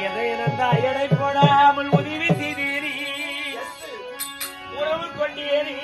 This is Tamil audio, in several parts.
எதை இழந்தால் எடை போடாமல் உதவி செய்தீரி? உறவு கொண்டேரி?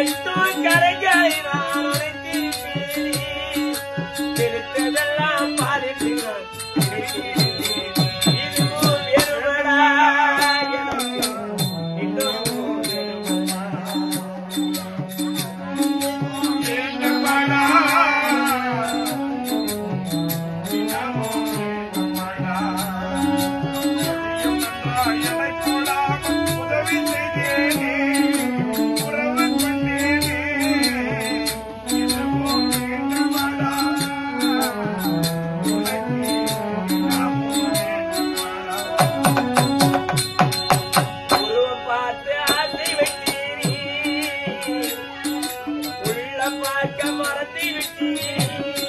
எட்டு கரைக்காய் நான் பார்க்க மறந்து விட்டேன்.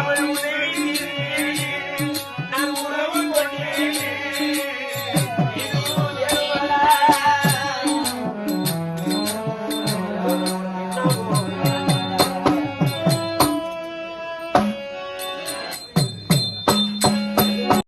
அயலை போடாமல்